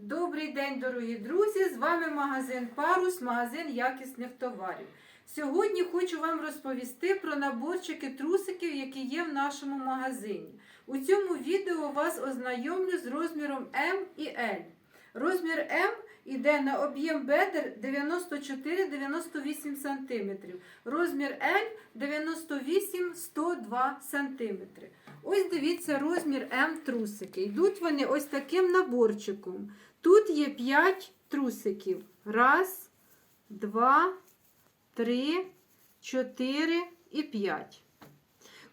Добрий день, дорогі друзі! З вами магазин Парус, магазин якісних товарів. Сьогодні хочу вам розповісти про наборчики трусиків, які є в нашому магазині. У цьому відео вас ознайомлю з розміром М і L. Розмір М іде на об'єм бедер 94-98 см. Розмір L 98-102 см. Ось дивіться розмір М трусики. Йдуть вони ось таким наборчиком. Тут є 5 трусиків. Раз, два, три, чотири і 5.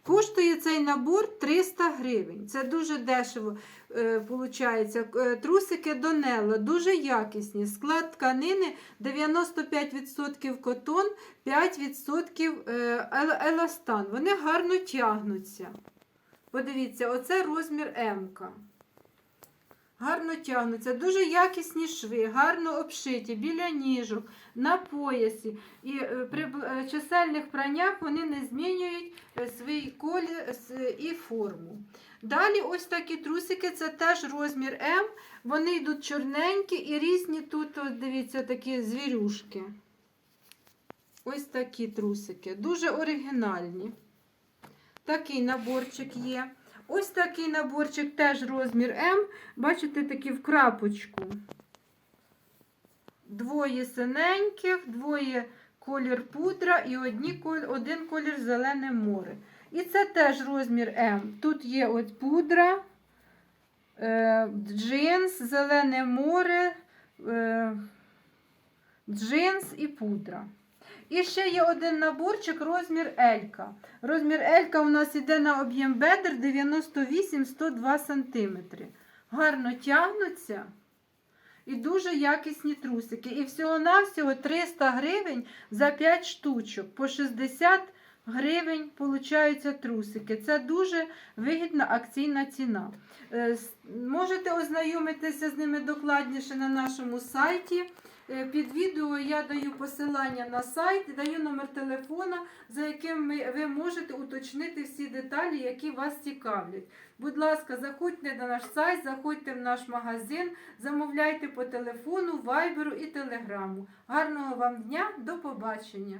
Коштує цей набор 300 гривень. Це дуже дешево е. Е, Трусики Донелло дуже якісні. Склад тканини 95% котон, 5% е, еластан. Вони гарно тягнуться. Подивіться, оце розмір М. -ка. Гарно тягнуться, дуже якісні шви, гарно обшиті біля ніжок, на поясі. І е, при е, чисельних праннях вони не змінюють е, свій колір і форму. Далі ось такі трусики, це теж розмір М. Вони йдуть чорненькі і різні тут, от дивіться, такі звірюшки. Ось такі трусики, дуже оригінальні. Такий наборчик є. Ось такий наборчик теж розмір М. Бачите, такі в крапочку. Двоє синеньких, двоє колір пудра і одні, один колір зелене море. І це теж розмір М. Тут є от пудра, е, джинс, зелене море, е, джинс і пудра. І ще є один наборчик розмір Елька. Розмір Елька у нас йде на об'єм бедер 98-102 см. Гарно тягнуться. І дуже якісні трусики. І всього-навсього 300 гривень за 5 штучок. По 60 гривень получаються трусики. Це дуже вигідна акційна ціна. Е, Можете ознайомитися з ними докладніше на нашому сайті. Е, Під відео я даю посилання на сайт, даю номер телефона, за яким ви можете уточнити всі деталі, які вас цікавлять. Будь ласка, заходьте на наш сайт, заходьте в наш магазин, замовляйте по телефону, вайберу і телеграму. Гарного вам дня, до побачення!